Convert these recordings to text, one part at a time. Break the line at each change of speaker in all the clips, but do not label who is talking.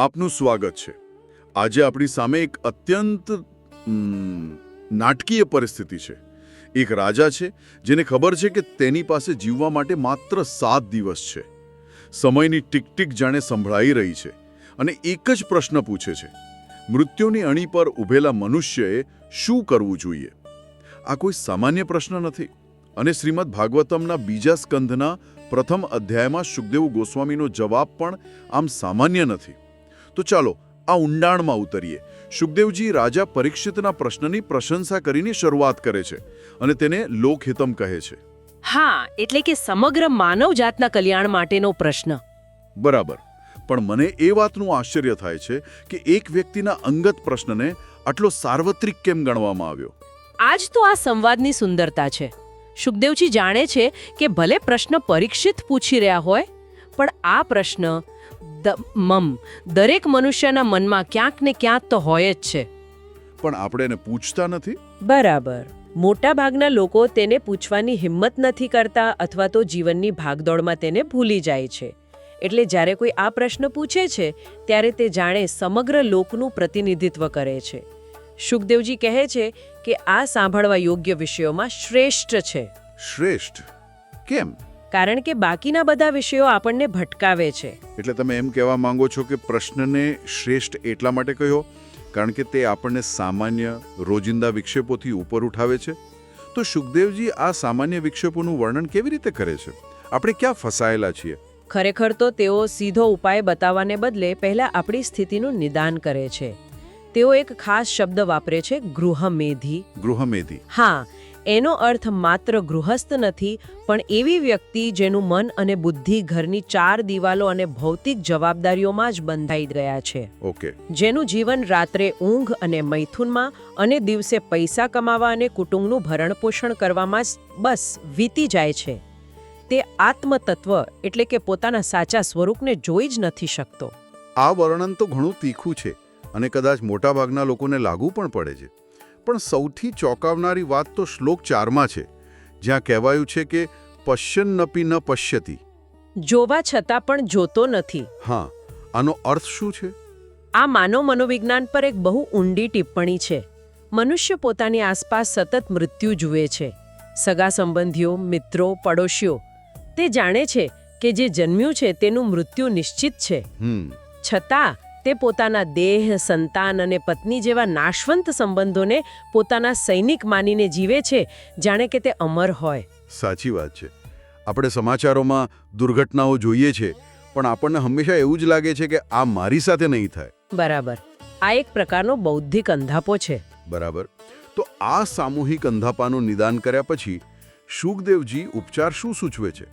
આપનું સ્વાગત છે. આજે આપણી સામે એક અત્યંત નાટકીય પરિસ્થિતિ છે. એક રાજા છે, જેને ખબર છે કે તેની પાસે જીવવા માટે માત્ર સાત દિવસ છે. સમયની ટીક ટીક જાણે સંભળાઈ રહી છે અને એક જ પ્રશ્ન પૂછે છે. મૃત્યુની અણી પર ઊભેલા મનુષ્યએ શું કરવું જોઈએ? આ કોઈ સામાન્ય પ્રશ્ન નથી. અને શ્રીમદ ભાગવતમના બીજા સ્કંધના પ્રથમ અધ્યાયમાં સુખદેવ ગોસ્વામીનો જવાબ પણ આમ સામાન્ય નથી. તો ચાલો આ ઊંડાણમાં ઉતરીએ. સુખદેવજી રાજા પરીક્ષિતના પ્રશ્નની પ્રશંસા કરીને શરૂઆત કરે છે અને તેને લોકહિતમ કહે છે.
હા એટલે કે સમગ્ર માનવજાતના કલ્યાણ માટેનો પ્રશ્ન.
બરાબર. પણ મને એ વાતનું આશ્ચર્ય થાય છે કે એક વ્યક્તિના અંગત પ્રશ્નને આટલો સાર્વત્રિક કેમ ગણવામાં આવ્યો?
આજ તો આ સંવાદની સુંદરતા છે. સુખદેવજી જાણે છે કે ભલે પ્રશ્ન પરીક્ષિત પૂછી રહ્યા હોય પણ આ પ્રશ્ન મમ. દરેક મનુષ્યના મનમાં ક્યાંક ને ક્યાંક તો હોય જ છે.
પણ આપણે એને પૂછતા નથી?
બરાબર. મોટાભાગના લોકો તેને પૂછવાની હિંમત નથી કરતા અથવા તો જીવનની ભાગદોડમાં તેને ભૂલી જાય છે. એટલે જ્યારે કોઈ આ પ્રશ્ન પૂછે છે ત્યારે તે જાણે સમગ્ર લોકનું પ્રતિનિધિત્વ કરે છે. સુખદેવજી કહે છે કે આ સાંભળવા યોગ્ય વિષયોમાં શ્રેષ્ઠ છે.
શ્રેષ્ઠ. કેમ?
કારણ કે બાકીના બધા વિષયો આપણને ભટકાવે છે.
એટલે તમે એમ કહેવા માંગો છો કે પ્રશ્નને શ્રેષ્ઠ એટલા માટે કહ્યો કારણ કે તે આપણને સામાન્ય રોજિંદા વિક્ષેપોથી ઉપર ઉઠાવે છે? તો સુખદેવજી આ સામાન્ય વિક્ષેપોનું વર્ણન કેવી રીતે કરે છે? આપણે ક્યાં ફસાયેલા છીએ?
ખરેખર તો તેઓ સીધો ઉપાય બતાવવાને બદલે પહેલા આપણી સ્થિતિનું નિદાન કરે છે. તેઓ એક ખાસ શબ્દ વાપરે છે ગૃહમેધી.
ગૃહમેધી.
હા એનો અર્થ માત્ર ગૃહસ્થ નથી પણ એવી વ્યક્તિ જેનું મન અને બુદ્ધિ ઘરની ચાર દિવાલો અને ભૌતિક જવાબદારીઓમાં જ બંધાઈ ગયા છે.
ઓકે.
જેનું જીવન રાત્રે ઊંઘ અને મૈથુનમાં અને દિવસે પૈસા કમાવા અને કુટુંબનું ભરણપોષણ કરવામાં જ બસ વીતી જાય છે. તે આત્મતત્વ એટલે કે પોતાના સાચા સ્વરૂપને જોઈ જ નથી શકતો.
આ વર્ણન તો ઘણું તીખું છે અને કદાચ મોટાભાગના લોકોને લાગુ પણ પડે છે. પણ સૌથી ચોંકાવનારી વાત તો શ્લોક ચારમાં છે જ્યાં કહેવાયું છે કે પશ્યન્નપી ન પશ્યતી.
જોવા છતાં પણ જોતો નથી.
હા આનો અર્થ શું છે?
આ માનવ મનોવિજ્ઞાન પર એક બહુ ઊંડી ટિપ્પણી છે. મનુષ્ય પોતાની આસપાસ સતત મૃત્યુ જુએ છે. સગા સંબંધીઓ મિત્રો પડોશીઓ તે જાણે છે કે જે જન્મ્યું છે તેનું મૃત્યુ નિશ્ચિત છે. છતાં તે પોતાના દેહ સંતાન અને પત્ની જેવા નાશવંત સંબંધોને પોતાના સૈનિક માનીને જીવે છે જાણે કે તે અમર હોય.
સાચી વાત છે. આપણે સમાચારોમાં દુર્ઘટનાઓ જોઈએ છે પણ આપણને હંમેશા એવું જ લાગે છે કે આ મારી સાથે નહીં થાય.
બરાબર. આ એક પ્રકારનો બૌદ્ધિક અંધાપો છે.
બરાબર. તો આ સામૂહિક અંધાપાનું નિદાન કર્યા પછી શુકદેવજી ઉપચાર શું સૂચવે છે?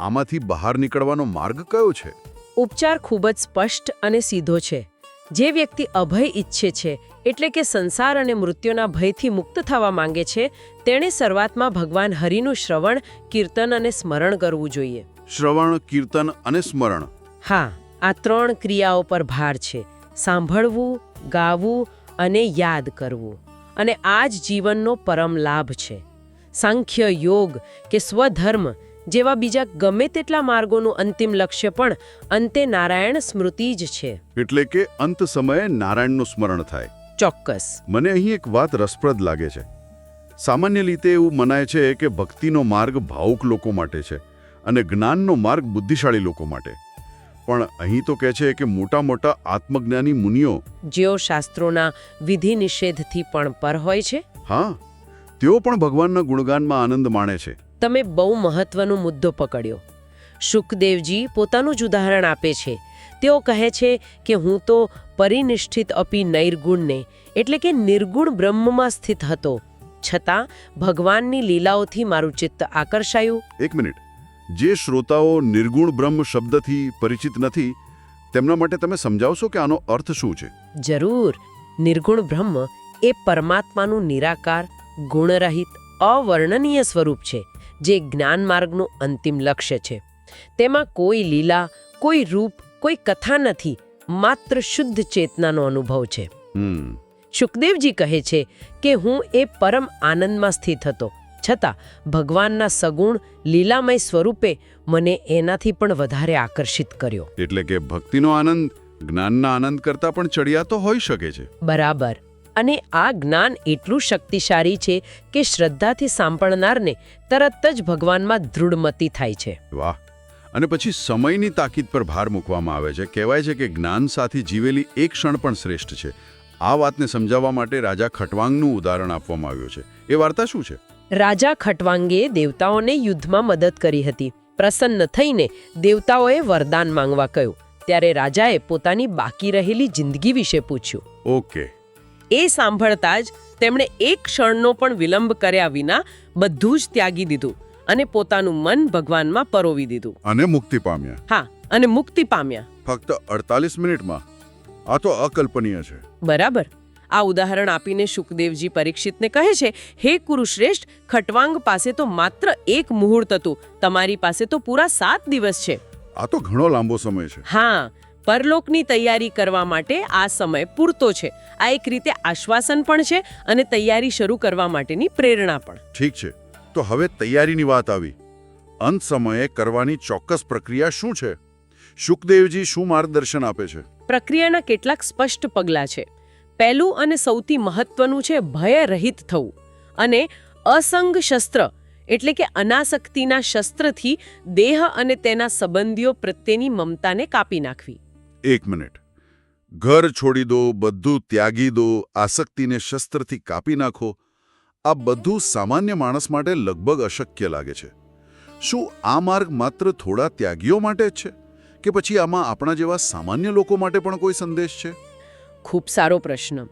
આમાંથી બહાર નીકળવાનો માર્ગ કયો છે?
ઉપચાર ખૂબ જ સ્પષ્ટ અને સીધો છે. જે વ્યક્તિ અભય ઈચ્છે છે એટલે કે સંસાર અને મૃત્યુના ભયથી મુક્ત થવા માંગે છે તેણે શરૂઆતમાં ભગવાન હરિનું શ્રવણ કીર્તન અને સ્મરણ કરવું જોઈએ.
શ્રવણ કીર્તન અને સ્મરણ.
હા આ ત્રણ ક્રિયાઓ પર ભાર છે. સાંભળવું ગાવું અને યાદ કરવું. અને આ જ જીવનનો પરમ લાભ છે. સાંખ્ય યોગ કે સ્વધર્મ જેવા બીજા ગમે તેટલા માર્ગોનું અંતિમ લક્ષ્ય પણ અંતે નારાયણ સ્મૃતિ જ છે.
એટલે કે અંત સમયે નારાયણનું સ્મરણ થાય.
ચોક્કસ.
મને અહીં એક વાત રસપ્રદ લાગે છે. સામાન્ય રીતે એવું મનાય છે કે ભક્તિનો માર્ગ ભાવુક લોકો માટે છે અને જ્ઞાનનો માર્ગ બુદ્ધિશાળી લોકો માટે. પણ અહીં તો કહે છે કે મોટા મોટા આત્મજ્ઞાની મુનિઓ
જેઓ શાસ્ત્રોના વિધિ નિષેધથી પણ પર હોય છે?
હા તેઓ પણ ભગવાનના ગુણગાનમાં આનંદ માણે છે.
તમે બહુ મહત્વનો મુદ્દો પકડ્યો. સુખદેવજી પોતાનું જ ઉદાહરણ આપે છે. તેઓ કહે છે કે હું તો પરિનિષ્ઠિત અપી નૈર્ગુણને એટલે કે નિર્ગુણ બ્રહ્મમાં સ્થિત હતો. છતાં ભગવાનની લીલાઓથી મારું ચિત્ત આકર્ષાયું.
એક મિનિટ. જે શ્રોતાઓ નિર્ગુણ બ્રહ્મ શબ્દથી પરિચિત નથી તેમના માટે તમે સમજાવશો કે આનો અર્થ શું છે?
જરૂર. નિર્ગુણ બ્રહ્મ એ પરમાત્માનું નિરાકાર ગુણરહિત અવર્ણનીય સ્વરૂપ છે. જે જ્ઞાન માર્ગનું અંતિમ લક્ષ્ય છે. તેમાં કોઈ લીલા કોઈ રૂપ કોઈ કથા નથી માત્ર શુદ્ધ ચેતનાનો અનુભવ છે. સુખદેવજી કહે છે કે હું એ પરમ આનંદમાં સ્થિત હતો. છતાં ભગવાનના સગુણ લીલામય સ્વરૂપે મને એનાથી પણ વધારે આકર્ષિત કર્યો.
એટલે કે ભક્તિનો આનંદ જ્ઞાનના આનંદ કરતાં પણ ચડિયાતો હોઈ શકે છે.
બરાબર. અને આ જ્ઞાન એટલું શક્તિશાળી છે કે શ્રદ્ધાથી સાંભળનારને તરત જ ભગવાનમાં દૃઢમતી થાય છે.
વાહ. અને પછી સમયની તાકીદ પર ભાર મૂકવામાં આવે છે. કહેવાય છે કે જ્ઞાન સાથે જીવેલી એક ક્ષણ પણ શ્રેષ્ઠ છે. આ વાતને સમજાવવા માટે રાજા ખટવાંગનું ઉદાહરણ આપવામાં આવ્યું છે. એ વાર્તા શું છે?
રાજા ખટવાંગે દેવતાઓને યુદ્ધમાં મદદ કરી હતી. પ્રસન્ન થઈને દેવતાઓએ વરદાન માંગવા કહ્યું. ત્યારે રાજાએ પોતાની બાકી રહેલી જિંદગી વિશે પૂછ્યું.
ઓકે.
એ સાંભળતા જ તેમણે એક ક્ષણનો પણ વિલંબ કર્યા વિના બધું જ ત્યાગી દીધું અને પોતાનું મન ભગવાનમાં પરોવી દીધું.
અને મુક્તિ પામ્યા.
હા અને મુક્તિ પામ્યા.
ફક્ત અડતાલીસ મિનિટમાં. આ તો અકલ્પનીય છે.
બરાબર. આ ઉદાહરણ આપીને શુકદેવજી પરીક્ષિતને કહે છે હે કુરુશ્રેષ્ઠ ખટવાંગ પાસે તો માત્ર એક મુહૂર્ત હતું. તમારી પાસે તો પૂરા સાત દિવસ છે.
આ તો ઘણો લાંબો સમય છે.
હા પરલોકની તૈયારી કરવા માટે આ સમય પૂરતો છે. આ એક રીતે આશ્વાસન પણ છે અને તૈયારી શરૂ કરવા માટેની પ્રેરણા પણ.
ઠીક છે. તો હવે તૈયારીની વાત આવી. અંત સમયે કરવાની ચોક્કસ પ્રક્રિયા શું છે? શુકદેવજી શું માર્ગદર્શન આપે છે?
પ્રક્રિયાના કેટલાક સ્પષ્ટ પગલાં છે. પહેલું અને સૌથી મહત્વનું છે ભય રહિત થવું અને અસંગ શસ્ત્ર એટલે કે અનાસક્તિના શસ્ત્રથી દેહ અને તેના સંબંધીઓ પ્રત્યેની મમતાને કાપી નાખવી.
એક મિનિટ. ઘર છોડી દો, બધું ત્યાગી દો, આસક્તિને શસ્ત્રથી કાપી નાખો. આ બધું સામાન્ય માણસ માટે લગભગ અશક્ય લાગે છે. શું આ માર્ગ માત્ર થોડા ત્યાગીઓ માટે જ છે? કે પછી આમાં આપણા જેવા સામાન્ય લોકો માટે પણ કોઈ સંદેશ છે?
ખૂબ સારો પ્રશ્ન.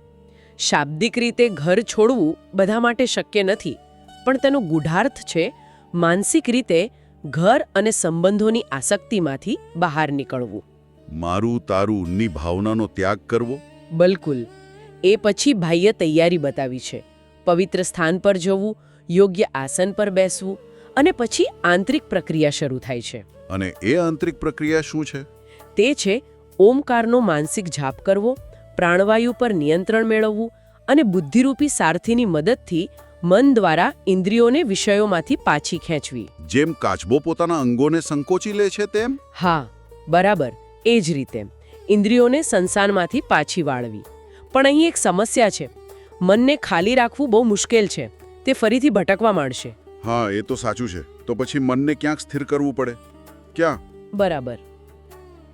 શાબ્દિક રીતે ઘર છોડવું બધા માટે શક્ય નથી, પણ તેનો ગૂઢાર્થ છે માનસિક રીતે ઘર અને સંબંધોની આસક્તિમાંથી બહાર નીકળવું.
મારું તારું ની ભાવનાનો ત્યાગ કરવો?
બિલકુલ. એ પછી ભાઈએ તૈયારી બતાવી છે. પવિત્ર સ્થાન પર જવું યોગ્ય આસન પર બેસવું અને પછી આંતરિક પ્રક્રિયા શરૂ થાય છે.
અને એ આંતરિક પ્રક્રિયા શું છે?
તે છે ઓમકારનો માનસિક જાપ કરવો પ્રાણવાયુ પર નિયંત્રણ મેળવવું અને બુદ્ધિરૂપી સારથીની મદદથી મન દ્વારા ઇન્દ્રિયોને વિષયોમાંથી પાછી ખેંચવી.
જેમ કાચબો પોતાના અંગોને સંકોચી લે છે તેમ?
હા બરાબર. એ જ રીતે ઇન્દ્રિયોને સંસારમાંથી પાછી વાળવી. પણ અહીં એક સમસ્યા છે. મનને ખાલી રાખવું બહુ મુશ્કેલ છે. તે ફરીથી ભટકવા માંડશે.
હા એ તો સાચું છે. તો પછી મનને ક્યાંક સ્થિર કરવું પડે? ક્યાં?
બરાબર.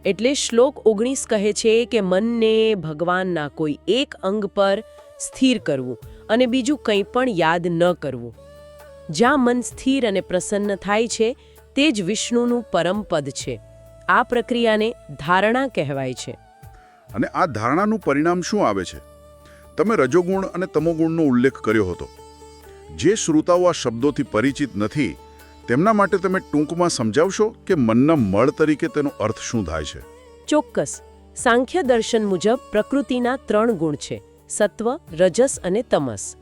એટલે શ્લોક ઓગણીસ કહે છે કે મનને ભગવાનના કોઈ એક અંગ પર સ્થિર કરવું અને બીજું કંઈ પણ યાદ ન કરવું. જ્યાં મન સ્થિર અને પ્રસન્ન થાય છે તે જ વિષ્ણુનું પરમ પદ છે. આ પ્રક્રિયાને ધારણા કહેવાય છે.
અને આ ધારણાનું પરિણામ શું આવે છે? તમે રજોગુણ અને તમોગુણનો ઉલ્લેખ કર્યો હતો. જે શ્રોતાઓ આ શબ્દોથી પરિચિત નથી તેમના માટે તમે ટૂંકમાં સમજાવશો કે મનના મળ તરીકે તેનો અર્થ શું થાય છે?
ચોક્કસ. સાંખ્ય દર્શન મુજબ પ્રકૃતિના ત્રણ ગુણ છે સત્વ રજસ અને તમસ.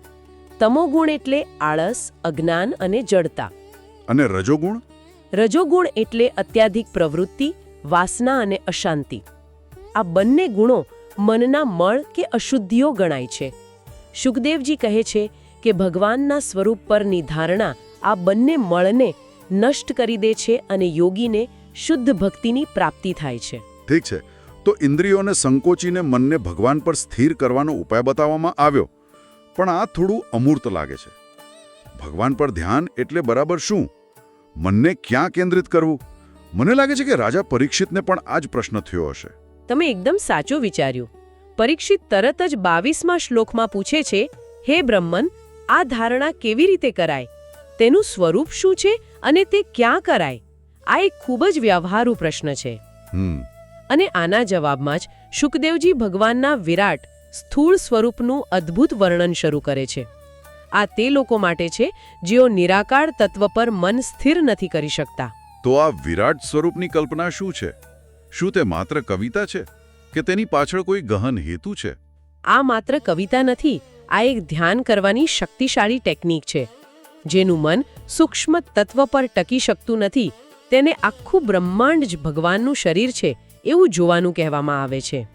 તમોગુણ એટલે આળસ અજ્ઞાન અને જડતા.
અને રજોગુણ?
રજોગુણ એટલે અત્યાધિક પ્રવૃત્તિ, વાસના અને અશાંતિ. આ બંને ગુણો મનના મળ કે અશુદ્ધિઓ ગણાય છે. શુકદેવજી કહે છે કે ભગવાનના સ્વરૂપ પરની ધારણા આ બંને મળને નષ્ટ કરી દે છે અને યોગીને શુદ્ધ ભક્તિની પ્રાપ્તિ થાય છે.
ઠીક છે. તો ઇન્દ્રિયોને સંકોચીને મનને ભગવાન પર સ્થિર કરવાનો ઉપાય બતાવવામાં આવ્યો. પણ આ થોડું અમૂર્ત લાગે છે. ભગવાન પર ધ્યાન એટલે બરાબર શું? મનને ક્યાં કેન્દ્રિત કરવું? મને લાગે છે કે રાજા પરીક્ષિતને પણ આ જ પ્રશ્ન થયો હશે.
તમે એકદમ સાચું વિચાર્યું. પરીક્ષિત તરત જ બાવીસમાં શ્લોકમાં પૂછે છે હે બ્રહ્મન આ ધારણા કેવી રીતે કરાય? તેનું સ્વરૂપ શું છે અને તે ક્યાં કરાય? આ એક ખૂબ જ વ્યવહારુ પ્રશ્ન છે. અને આના જવાબમાં જ શુકદેવજી ભગવાનના વિરાટ સ્થૂળ સ્વરૂપનું અદ્ભુત વર્ણન શરૂ કરે છે. આ તે લોકો માટે છે જેઓ નિરાકાર તત્વ પર મન સ્થિર નથી કરી શકતા.
તો આ વિરાટ સ્વરૂપની કલ્પના શું છે? શું તે માત્ર કવિતા છે કે તેની પાછળ કોઈ ગહન હેતુ છે?
આ માત્ર કવિતા નથી આ એક ધ્યાન કરવાની શક્તિશાળી ટેકનિક છે. જેનું મન સૂક્ષ્મ તત્વ પર ટકી શકતું નથી તેને આખું બ્રહ્માંડ જ ભગવાનનું શરીર છે એવું જોવાનું કહેવામાં આવે છે.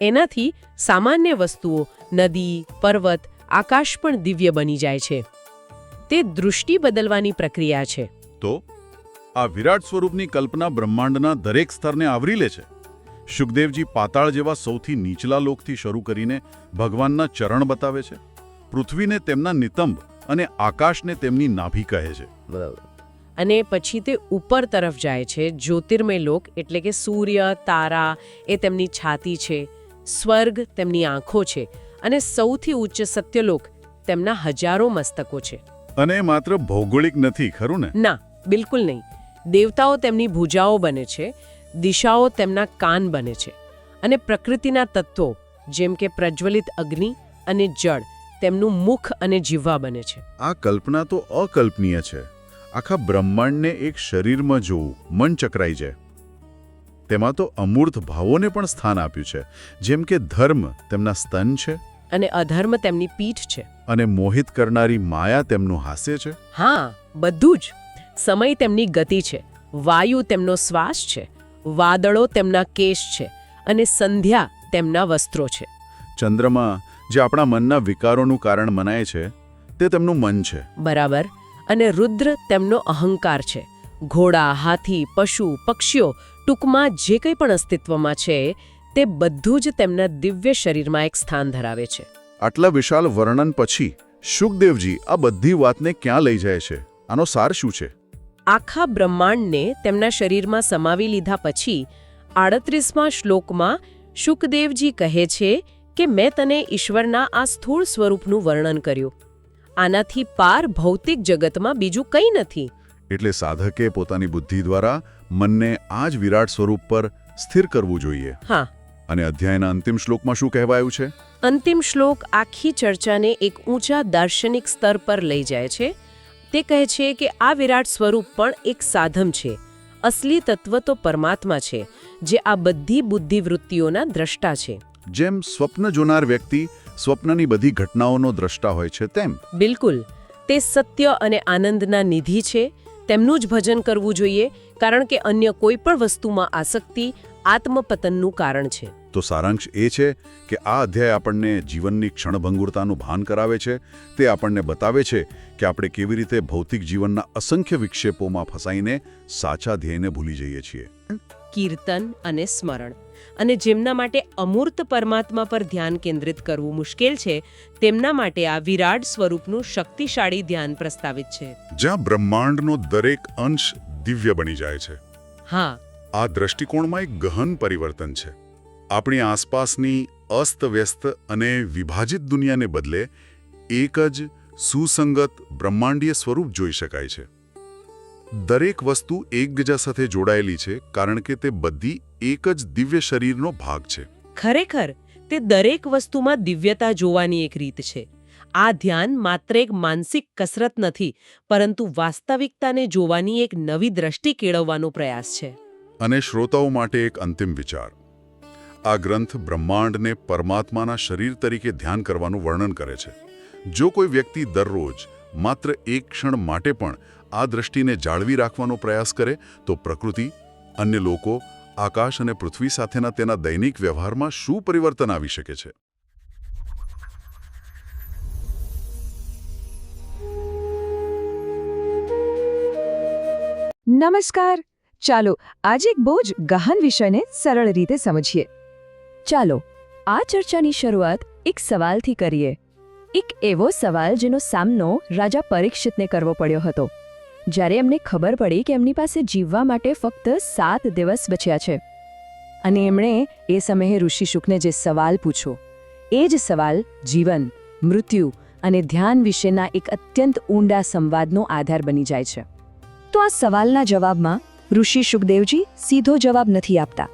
એનાથી સામાન્ય વસ્તુઓ નદી પર્વત આકાશ પણ દિવ્ય બની જાય છે. તે દૃષ્ટિ બદલવાની પ્રક્રિયા છે.
તો? આ વિરાટ સ્વરૂપની કલ્પના બ્રહ્માંડના દરેક સ્તરને આવરી લે છે. શુકદેવજી પાતાળ જેવા સૌથી નીચલા લોકથી શરૂ કરીને ભગવાનના ચરણ બતાવે છે. પૃથ્વીને તેમના નિતંબ અને આકાશને તેમની નાભી કહે છે.
બરાબર.
અને પછી તે ઉપર તરફ જાય છે જ્યોતિર્મય લોક એટલે કે સૂર્ય તારા એ તેમની છાતી છે સ્વર્ગ તેમની આંખો છે. અને સૌથી ઉચ્ચ સત્યલોક તેમના હજારો મસ્તકો છે.
અને માત્ર ભૌગોલિક નથી ખરું ને?
ના બિલકુલ નહીં. દેવતાઓ તેમની ભુજાઓ બને છે દિશાઓ તેમના કાન બને છે અને પ્રકૃતિના તત્વો જેમ કે પ્રજ્વલિત અગ્નિ અને જળ તેમનું મુખ અને જીવવા બને છે.
આ કલ્પના તો અકલ્પનીય છે. આખા બ્રહ્માંડને એક શરીરમાં જોવું મન ચકરાઈ જાય. તેમાં તો અમૂર્ત ભાવોને પણ સ્થાન આપ્યું છે. જેમ કે ધર્મ તેમના સ્તન છે.
અને અધર્મ તેમની પીઠ છે.
અને મોહિત કરનારી માયા તેમનું હાસ્ય છે?
હા બધું જ. સમય તેમની ગતિ છે. વાયુ તેમનો શ્વાસ છે. વાદળો તેમના કેશ છે. અને સંધ્યા તેમના વસ્ત્રો છે.
ચંદ્રમા જે આપણા મનના વિકારોનું કારણ મનાય છે તે તેમનું મન છે.
બરાબર. અને રુદ્ર તેમનો અહંકાર છે. ઘોડા હાથી પશુ પક્ષીઓ ટૂંકમાં જે કંઈ પણ અસ્તિત્વમાં છે તે બધું જ તેમના દિવ્ય શરીરમાં એક સ્થાન ધરાવે છે.
આટલા વિશાલ વર્ણન પછી શુકદેવજી આ બધી વાતને ક્યાં લઈ જાય છે? આનો સાર શું છે?
આખા બ્રહ્માંડને તેમના શરીરમાં સમાવી લીધા પછી આડત્રીસમાં શ્લોકમાં શુકદેવજી કહે છે કે મેં તને ઈશ્વરના આ સ્થૂળ સ્વરૂપનું વર્ણન કર્યું. આનાથી પાર ભૌતિક જગતમાં બીજું કંઈ નથી.
એટલે સાધકે પોતાની બુદ્ધિ દ્વારા મનને આ જ વિરાટ સ્વરૂપ પર સ્થિર કરવું જોઈએ.
હા.
અને અધ્યાયના અંતિમ શ્લોકમાં શું કહેવાયું છે?
અંતિમ શ્લોક આખી ચર્ચાને એક ઊંચા દાર્શનિક સ્તર પર લઈ જાય છે. તે કહે છે કે આ વિરાટ સ્વરૂપ પણ એક સાધમ છે. અસલી તત્વ તો પરમાત્મા છે જે આ બધી બુદ્ધિવૃત્તિઓના દ્રષ્ટા છે.
જેમ સ્વપ્ન જોનાર વ્યક્તિ સ્વપ્નની બધી ઘટનાઓનો દ્રષ્ટા હોય છે તેમ.
બિલકુલ. તે સત્ય અને આનંદના નિધિ છે. તેમનું જ ભજન કરવું જોઈએ કારણ કે અન્ય કોઈ પણ વસ્તુમાં આસક્તિ આત્મપતનનું કારણ છે.
તો સારાંશ એ છે કે આ અધ્યાય આપણને જીવનની ક્ષણભંગુરતાનું ભાન કરાવે છે. તે આપણને બતાવે છે કે આપણે કેવી રીતે ભૌતિક જીવનના અસંખ્ય વિક્ષેપોમાં ફસાઈને સાચા ધ્યેયને ભૂલી જઈએ છીએ.
કીર્તન અને સ્મરણ. અને જેમના માટે અમૂર્ત પરમાત્મા પર ધ્યાન કેન્દ્રિત કરવું મુશ્કેલ છે તેમના માટે આ વિરાટ સ્વરૂપનું શક્તિશાળી ધ્યાન પ્રસ્તાવિત છે.
જ્યાં બ્રહ્માંડનો દરેક અંશ દિવ્ય બની જાય છે.
હા
આ દ્રષ્ટિકોણમાં એક ગહન પરિવર્તન છે. આપણી આસપાસની અસ્તવ્યસ્ત અને વિભાજિત દુનિયાને બદલે એક જ સુસંગત બ્રહ્માંડીય સ્વરૂપ જોઈ શકાય છે. દરેક વસ્તુ એકબીજા સાથે જોડાયેલી છે કારણ કે તે બધી એક જ દિવ્ય શરીરનો ભાગ છે.
ખરેખર, તે દરેક વસ્તુમાં દિવ્યતા જોવાની એક રીત છે. આ ધ્યાન માત્ર એક માનસિક કસરત નથી, પરંતુ વાસ્તવિકતાને જોવાની એક નવી દ્રષ્ટિ કેળવવાનો પ્રયાસ છે.
અને શ્રોતાઓ માટે એક અંતિમ વિચાર. આ ગ્રંથ બ્રહ્માંડને પરમાત્માના શરીર તરીકે ધ્યાન કરવાનું વર્ણન કરે છે. જો કોઈ વ્યક્તિ દરરોજ માત્ર એક ક્ષણ માટે પણ આ દ્રષ્ટિને જાળવી રાખવાનો પ્રયાસ કરે, તો પ્રકૃતિ, અન્ય લોકો, આકાશ અને પૃથ્વી સાથેના તેના દૈનિક વ્યવહારમાં શું પરિવર્તન આવી શકે છે?
નમસ્કાર ચાલો, આજે એક બહુ જ ગહન વિષયને સરળ રીતે સમજીએ. ચાલો, આ ચર્ચાની શરૂઆત એક સવાલથી કરીએ. એક એવો સવાલ જેનો સામનો રાજા પરીક્ષિતને કરવો પડ્યો હતો. જ્યારે એમને ખબર પડી કે એમની પાસે જીવવા માટે ફક્ત સાત દિવસ બચ્યા છે. અને એમણે એ સમયે ઋષિ શુકને જે સવાલ પૂછ્યો, એ જ સવાલ જીવન, મૃત્યુ અને ધ્યાન વિશેના એક અત્યંત ઊંડા સંવાદનો આધાર બની જાય છે. તો આ સવાલના જવાબમાં ઋષિ સુખદેવજી સીધો જવાબ નથી આપતા.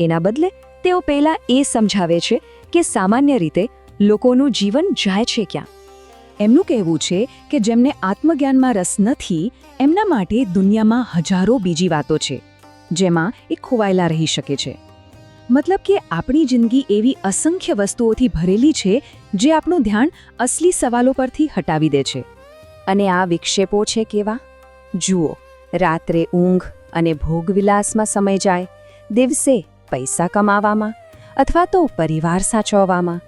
એના બદલે તેઓ પહેલા એ સમજાવે છે કે સામાન્ય રીતે લોકોનું જીવન જાય છે ક્યાં. એમનું કહેવું છે કે જેમને આત્મજ્ઞાનમાં રસ નથી, એમના માટે દુનિયામાં હજારો બીજી વાતો છે, જેમાં એ ખોવાયેલા રહી શકે છે. મતલબ કે આપણી જિંદગી એવી અસંખ્ય વસ્તુઓથી ભરેલી છે જે આપણું ધ્યાન અસલી સવાલો પરથી હટાવી દે છે. અને આ વિક્ષેપો છે કેવા? જુઓ, રાત્રે ઊંઘ અને ભોગવિલાસમાં સમય જાય, દિવસે પૈસા કમાવામાં અથવા તો પરિવાર સાચવવામાં.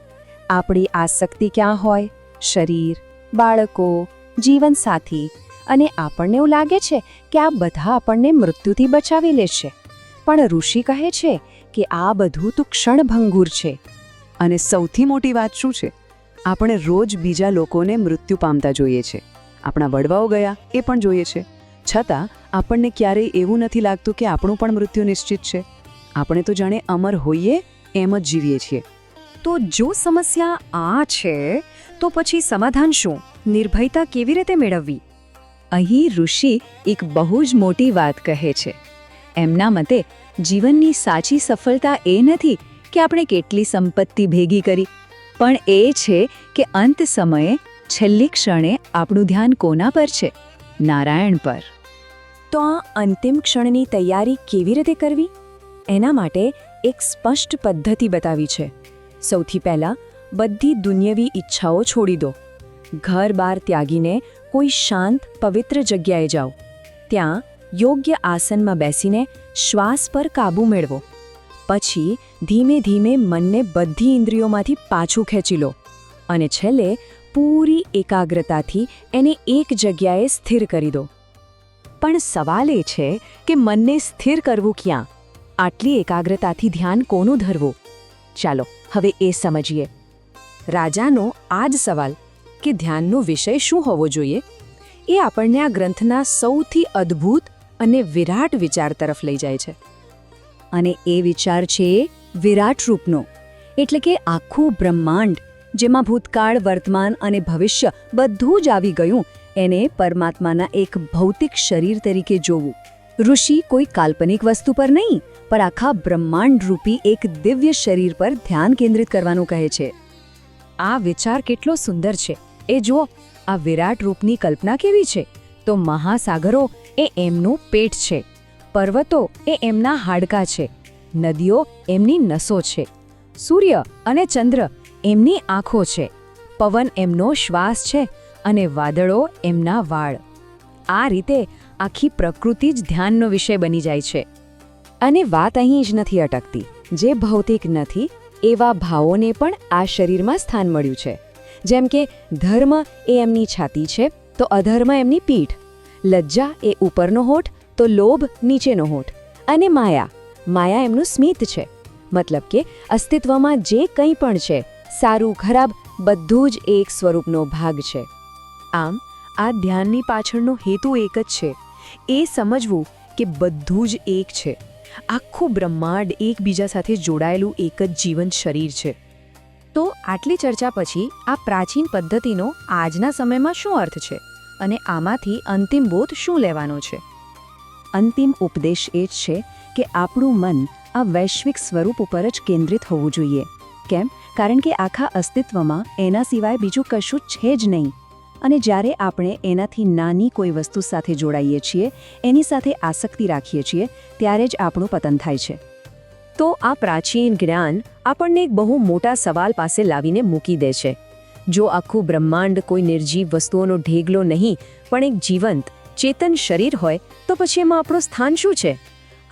આપણી આસક્તિ ક્યાં હોય? શરીર, બાળકો, જીવનસાથી અને આપણને એવું લાગે છે કે આ બધા આપણને મૃત્યુથી બચાવી લેશે. પણ ઋષિ કહે છે કે આ બધું તો ક્ષણભંગુર છે. અને સૌથી મોટી વાત શું છે? આપણે રોજ બીજા લોકોને મૃત્યુ પામતા જોઈએ છે. આપણા વડવાઓ ગયા, એ પણ જોઈએ છે. છતાં, આપણને ક્યારેય એવું નથી લાગતું કે આપણું પણ મૃત્યુ નિશ્ચિત છે. આપણે તો જાણે અમર હોઈએ એમ જ જીવીએ છીએ. તો જો સમસ્યા આ છે, તો પછી સમાધાન શું? નિર્ભયતા કેવી રીતે મેળવવી? અહીં ઋષિ એક બહુ જ મોટી વાત કહે છે. એમના મતે, જીવનની સાચી સફળતા એ નથી કે આપણે કેટલી સંપત્તિ ભેગી કરી, પણ એ છે કે અંત સમયે, છેલ્લી ક્ષણે આપણું ધ્યાન કોના પર છે? નારાયણ પર. તો આ અંતિમ ક્ષણની તૈયારી કેવી રીતે કરવી? એના માટે એક સ્પષ્ટ પદ્ધતિ બતાવી છે. સૌથી પહેલાં બધી દુન્યવી ઈચ્છાઓ છોડી દો. ઘર બાર ત્યાગીને કોઈ શાંત, પવિત્ર જગ્યાએ જાઓ. ત્યાં યોગ્ય આસનમાં બેસીને શ્વાસ પર કાબૂ મેળવો. પછી ધીમે ધીમે મનને બધી ઇન્દ્રિયોમાંથી પાછું ખેંચી લો અને છેલ્લે પૂરી એકાગ્રતાથી એને એક જગ્યાએ સ્થિર કરી દો. પણ સવાલ એ છે કે મનને સ્થિર કરવું ક્યાં? આટલી એકાગ્રતાથી ધ્યાન કોનું ધરવું? ચાલો, હવે એ સમજીએ. રાજાનો આ જ સવાલ કે ધ્યાનનો વિષય શું હોવો જોઈએ? એ આપણને આ ગ્રંથના સૌથી અદ્ભુત અને વિરાટ વિચાર તરફ લઈ જાય છે. અને એ વિચાર છે વિરાટ રૂપનો, એટલે કે આખું બ્રહ્માંડ, જેમાં ભૂતકાળ, વર્તમાન અને ભવિષ્ય બધું જ આવી ગયું એને પરમાત્માના એક ભૌતિક શરીર તરીકે જોવું. ઋષિ કોઈ કાલ્પનિક વસ્તુ પર નહીં, પણ આખા બ્રહ્માંડ રૂપી એક દિવ્ય શરીર પર ધ્યાન કેન્દ્રિત કરવાનું કહે છે. આ વિચાર કેટલો સુંદર છે. એ જુઓ, આ વિરાટ રૂપની કલ્પના કેવી છે? તો મહાસાગરો એ એમનું પેટ છે. પર્વતો એ એમના હાડકાં છે. નદીઓ એમની નસો છે. સૂર્ય અને ચંદ્ર એમની આંખો છે. પવન એમનો શ્વાસ છે. અને વાદળો એમના વાળ. આ રીતે આખી પ્રકૃતિ જ ધ્યાનનો વિષય બની જાય છે. અને વાત અહીં જ નથી અટકતી. જે ભૌતિક નથી, એવા ભાવોને પણ આ શરીરમાં સ્થાન મળ્યું છે. જેમ કે, ધર્મ એ એમની છાતી છે, તો અધર્મ એમની પીઠ. લજ્જા એ ઉપરનો હોઠ, તો લોભ નીચેનો હોઠ. અને માયા. માયા એમનું સ્મિત છે. મતલબ કે, અસ્તિત્વમાં જે કંઈ પણ છે, સારું ખરાબ બધું જ એક સ્વરૂપનો ભાગ છે. આમ, આ ધ્યાનની પાછળનો હેતુ એક જ છે. એ સમજવું કે બધું જ એક છે. આખું બ્રહ્માંડ એકબીજા સાથે જોડાયેલું એક જ જીવંત શરીર છે. તો આટલી ચર્ચા પછી આ પ્રાચીન પદ્ધતિનો આજના સમયમાં શું અર્થ છે? અને આમાંથી અંતિમ બોધ શું લેવાનો છે? અંતિમ ઉપદેશ એ જ છે કે આપણું મન આ વૈશ્વિક સ્વરૂપ ઉપર જ કેન્દ્રિત હોવું જોઈએ. કેમ? કારણ કે આખા અસ્તિત્વમાં એના સિવાય બીજું કશું છે જ નહીં. અને જ્યારે આપણે એનાથી નાની કોઈ વસ્તુ સાથે જોડાઈએ છીએ, એની સાથે આસક્તિ રાખીએ છીએ, ત્યારે જ આપણું પતન થાય છે. તો આ પ્રાચીન જ્ઞાન આપણને એક બહુ મોટા સવાલ પાસે લાવીને મૂકી દે છે. જો આખું બ્રહ્માંડ કોઈ નિર્જીવ વસ્તુઓનો ઢેગલો નહીં, પણ એક જીવંત, ચેતન શરીર હોય, તો પછી એમાં આપણું સ્થાન શું છે?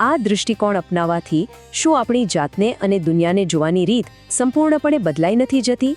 આ દૃષ્ટિકોણ અપનાવવાથી શું આપણી જાતને અને દુનિયાને જોવાની રીત સંપૂર્ણપણે બદલાઈ નથી જતી?